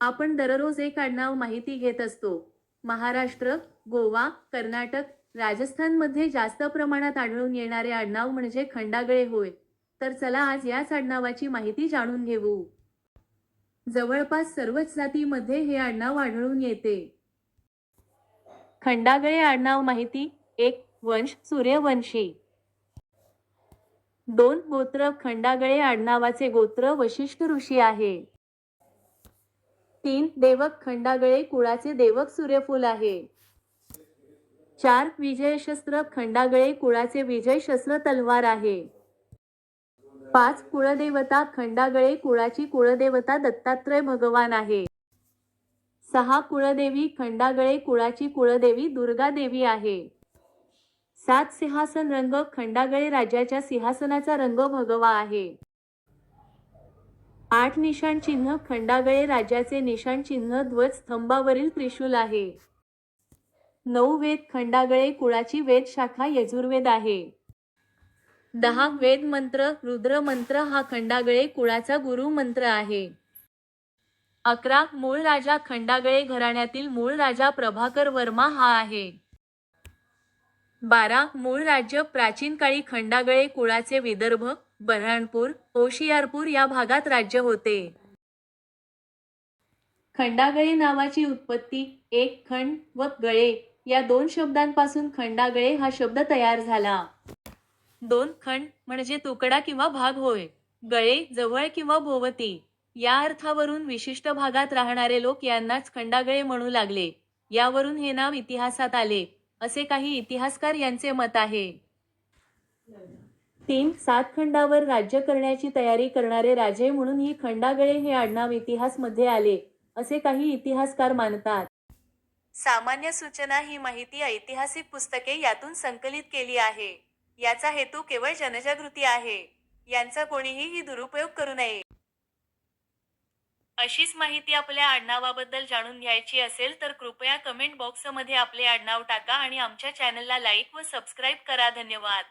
आपण दररोज एक आडनाव माहिती घेत असतो. महाराष्ट्र गोवा कर्नाटक राजस्थानमध्ये जास्त प्रमाणात आढळून येणारे आडनाव म्हणजे खंडागळे होय. तर चला आज याच आडनावाची माहिती जाणून घेऊ. जवळपास सर्वच जातीमध्ये हे आडनाव आढळून येते. खंडागळे आडनाव माहिती एक वंश सूर्यवंशी. दोन गोत्र खंडागळे आडनावाचे गोत्र वशिष्ठ ऋषी आहे. तीन देवक खंडागळे कुळाचे देवक सूर्यफूल आहे. चार विजयशस्त्र खंडागळे कुळाचे विजय शस्त्र तलवार आहे. पाच कुळदेवता खंडागळे कुळाची कुळदेवता दत्तात्रय भगवान आहे. सहा कुळदेवी खंडागळे कुळाची कुळदेवी दुर्गा देवी आहे. सात सिंहासन रंग खंडागळे राज्याच्या सिंहासनाचा रंग भगवा आहे. आठ निशाण चिन्ह खंडागळे राज्याचे निशाण चिन्ह ध्वज स्तंभावरील त्रिशूल आहे. नऊ वेद खंडागळे कुळाची वेद शाखा यजुर्वेद आहे. दहा वेद मंत्र रुद्र मंत्र हा खंडागळे कुळाचा गुरु मंत्र आहे. अकरा मूळ राजा खंडागळे घराण्यातील मूळ राजा प्रभाकर वर्मा हा आहे. बारा मूळ राज्य प्राचीन काळी खंडागळे कुळाचे विदर्भ बऱ्हाणपूर होशियारपूर या भागात राज्य होते. खंडागळे नावाची उत्पत्ती एक खंड व गळे या दोन शब्दांपासून खंडागळे हा शब्द तयार झाला. दोन खंड म्हणजे तुकडा किंवा भाग होय. गळे जवळ किंवा भोवती. या अर्थावरून विशिष्ट भागात राहणारे लोक यांनाच खंडागळे म्हणू लागले. यावरून हे नाव इतिहासात आले असे काही इतिहासकार यांचे मत आहे. तीन सात खंडावर राज्य करण्याची तयारी करणारे राजे म्हणून ही खंडागळे हे आडनाव इतिहासमध्ये आले असे काही इतिहासकार मानतात. सामान्य सूचना ही माहिती ऐतिहासिक पुस्तके यातून संकलित केली आहे. याचा हेतू केवळ जनजागृती आहे. यांचा कोणीही ही दुरुपयोग करू नये. अशीच माहिती आपल्या आडनावाबद्दल जाणून घ्यायची असेल तर कृपया कमेंट बॉक्समध्ये आपले आडनाव टाका आणि आमच्या चॅनलला लाईक व सबस्क्राईब करा. धन्यवाद.